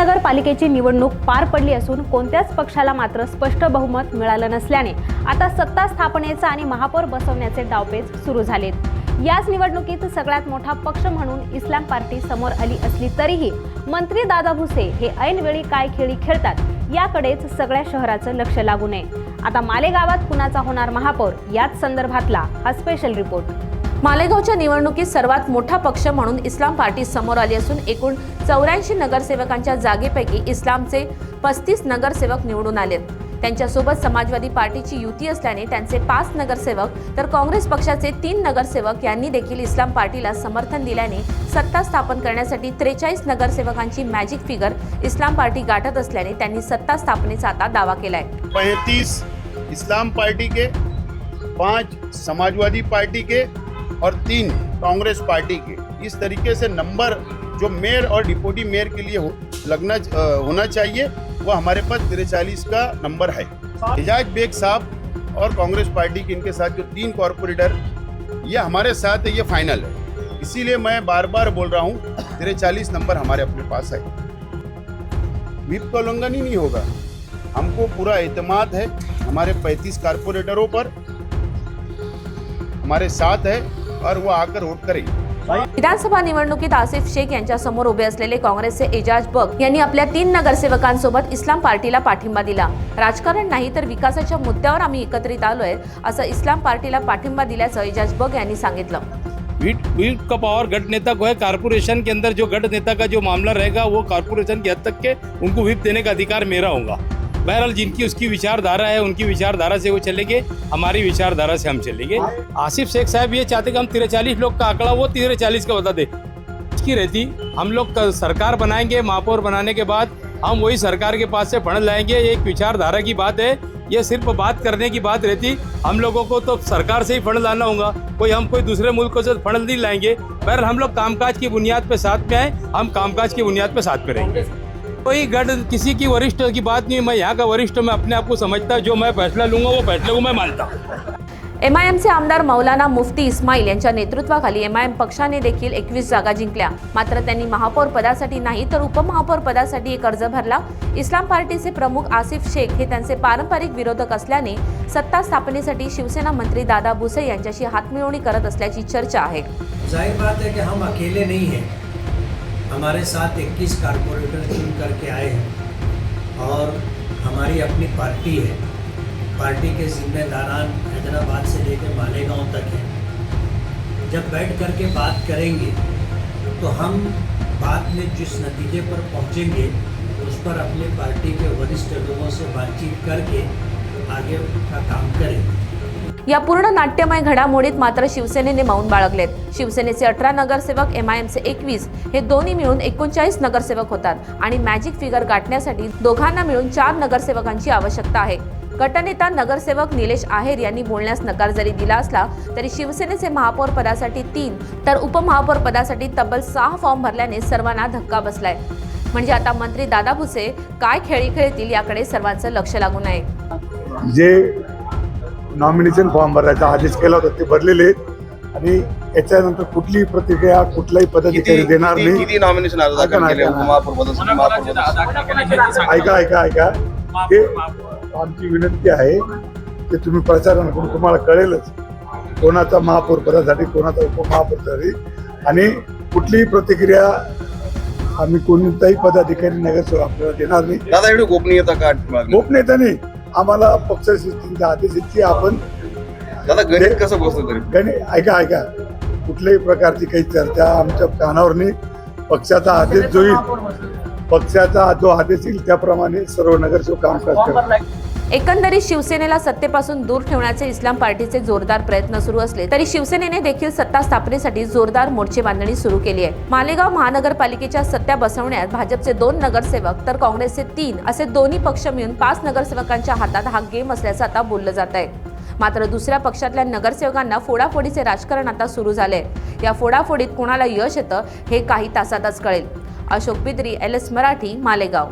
महानगरपालिकेची निवडणूक पार पडली असून कोणत्याच पक्षाला मात्र स्पष्ट बहुमत मिळालं नसल्याने आता सत्ता स्थापनेचा आणि महापौर बसवण्याचे डावपेच सुरू झालेत. याच निवडणुकीत सगळ्यात मोठा पक्ष म्हणून इस्लाम पार्टी समोर आली असली तरीही मंत्री दादा भुसे हे ऐनवेळी काय खेळी खेळतात याकडेच सगळ्या शहराचं लक्ष लागू नये. आता मालेगावात कुणाचा होणार महापौर? याच संदर्भातला हा स्पेशल रिपोर्ट मालेगावच्या निवडणुकीत सर्वात मोठा पक्ष म्हणून इस्लाम पार्टी समोर आली असून एकूण चौऱ्याऐंशी नगरसेवकांच्या जागेपैकी इस्लामचे पस्तीस नगरसेवक निवडून आले. त्यांच्यासोबत समाजवादी पार्टीची युती असल्याने त्यांचे पाच नगरसेवक तर काँग्रेस पक्षाचे तीन नगरसेवक यांनी देखील इस्लाम पार्टीला समर्थन दिल्याने सत्ता स्थापन करण्यासाठी त्रेचाळीस नगरसेवकांची मॅजिक फिगर इस्लाम पार्टी गाठत असल्याने त्यांनी सत्ता स्थापनेचा आता दावा केलाय. पैतीस इस्लाम पार्टी के पांच समाजवादी पार्टी के और तीन कांग्रेस पार्टी के। इस तरीके से नंबर जो मेयर और डिप्टी मेयर के लिए हो, लगना होना चाहिए वो हमारे पास तिरचालीस का नंबर है। एजाज बेग साहब और कांग्रेस पार्टी के इनके साथ जो तीन कॉरपोरेटर ये हमारे साथ है ये फाइनल है। इसीलिए मैं बार बार बोल रहा हूँ तिरचालीस नंबर हमारे अपने पास है। व्हिप का उल्लंघन ही नहीं होगा। हमको पूरा एतमाद है हमारे 35 कारपोरेटरों पर। हमारे साथ है और वो आकर वोट करेंगे विधानसभा निवडणुकीत आसिफ शेख यांच्या समोर उभे असलेले काँग्रेसचे एजाज बग यांनी आपल्या तीन नगरसेवकांसोबत इस्लाम पार्टीला पाठिंबा दिला. राजकारण नाही तर विकासाच्या मुद्द्यावर आम्ही एकत्रित आलोय असं इस्लाम पार्टीला पाठिंबा दिल्याचं एजाज बग यांनी सांगितलं. वीट वीट का पावर गट नेता को है? कारपोरेशन के अंदर जो गट नेता का जो मामला रहेगा वो कारपोरेशन की हद तक के उनको विप देने का अधिकार मेरा होगा। बहरहाल जिनकी उसकी विचारधारा है, उनकी विचारधारा से वो चलेंगे, हमारी विचारधारा से हम चलेंगे। आसिफ शेख साहब ये चाहते कि हम तिरचालीस लोग का आंकड़ा, वो तिरचालीस का बता दे। की रहती, हम लोग सरकार बनाएँगे, महापौर बनाने के बाद हम वही सरकार के पास से फंड लाएँगे एक विचारधारा की बात है, ये सिर्फ़ बात करने की बात रहती, हम लोगों को तो सरकार से ही फंड लाना होगा, कोई हम कोई दूसरे मुल्कों से फंड नहीं लाएँगे। पर हम लोग कामकाज की बुनियाद पे साथ में आए, हम कामकाज की बुनियाद पे साथ में रहेंगे। कोई गढ़ किसी की वरिष्ठ की बात नहीं मैं यहाँ का वरिष्ठ मैं अपने आप को समझता जो मैं फैसला लूंगा वो फैसले को मैं मानता हूँ। एमआयएमचे आमदार मौलाना मुफ्ती इस्माईल यांच्या नेतृत्वाखाली एमआयएम पक्षाने देखील एकवीस जागा जिंकल्या. मात्र त्यांनी महापौर पदासाठी नाही तर उपमहापौर पदासाठी एक अर्ज भरला. इस्लाम पार्टीचे प्रमुख आसिफ शेख हे त्यांचे पारंपरिक विरोधक असल्याने सत्ता स्थापनेसाठी शिवसेना मंत्री दादा भुसे यांच्याशी हातमिळवणी करत असल्याची चर्चा आहे. जाहिर बात है कि हम अकेले नहीं हैं. हमारे साथ 21 कारपोरेटर चुन करके आए हैं और हमारी अपनी पार्टी है। पार्टी के जिम्मेदारान हैदराबाद से लेकर मालेगांव तक हैं। जब बैठ करके बात करेंगे तो हम बाद में जिस नतीजे पर पहुँचेंगे, उस पर अपने पार्टी के वरिष्ठ लोगों से बातचीत करके आगे का काम करेंगे। या पूर्ण नाट्यमय घडामोडीत मात्र शिवसेनेने मौन बाळगलेत. शिवसेनेचे अठरा नगरसेवक एम आयएमचे एकवीस हे दोन्ही मिळून एकोणचाळीस नगरसेवक होतात आणि मॅजिक फिगर गाठण्यासाठी दोघांना मिळून चार नगरसेवकांची आवश्यकता आहे. गटनेता नगरसेवक निलेश आहेर यांनी बोलण्यास नकार जरी दिला असला तरी शिवसेनेचे महापौर पदासाठी तीन तर उपमहापौर पदासाठी तब्बल सहा फॉर्म भरल्याने सर्वांना धक्का बसलाय. म्हणजे आता मंत्री दादा भुसे काय खेळी खेळतील याकडे सर्वांचं लक्ष लागून आहे जे नॉमिनेशन फॉर्म भरायचा आदेश केला होता ते भरलेले आहेत. आणि याच्यानंतर कुठलीही प्रतिक्रिया कुठलाही पदाधिकारी देणार नाही. किती नॉमिनेशन अर्ज ऐका दाखल ना, केले ऐका ना. उपमहापौर पदासाठी महापौर पदासाठी ऐका ऐका ऐका. ते आमची विनंती आहे की तुम्ही प्रचारण करून तुम्हाला कळेलच कोणाचा महापौर पदासाठी कोणाचा उपमहापौर पदासाठी आणि कुठलीही प्रतिक्रिया आम्ही कोणताही पदाधिकारी नगरसेवक आपल्याला देणार नाही. दादा एवढी गोपनीयता का मागणी? गोपनीयताने आम्हाला पक्षश्रेष्ठींचा आदेश आहे की आपण दादा गणित कसं बसतं तरी? गणे ऐका ऐका. कुठल्याही प्रकारची काही चर्चा आमच्या कानावर नाही. पक्षाचा आदेश जो येईल पक्षाचा जो आदेश येईल त्याप्रमाणे सर्व नगरसेवक कामकाज करतात. एकंदरीत शिवसेनेला सत्तेपासून दूर ठेवण्याचे इस्लाम पार्टीचे जोरदार प्रयत्न सुरू असले तरी शिवसेनेने देखील सत्ता स्थापनेसाठी जोरदार मोर्चे बांधणी सुरू केली आहे. मालेगाव महानगरपालिकेच्या सत्ता बसवण्यात भाजपचे दोन नगरसेवक तर काँग्रेसचे तीन असे दोन्ही पक्ष मिळून पाच नगरसेवकांच्या हातात हा गेम असल्याचं आता बोललं जात आहे. मात्र दुसऱ्या पक्षातल्या नगरसेवकांना फोडाफोडीचे राजकारण आता सुरू झाले या फोडाफोडीत कोणाला यश येतं हे काही तासातच कळेल. Ashok Pidri L S Marathi Malegaon.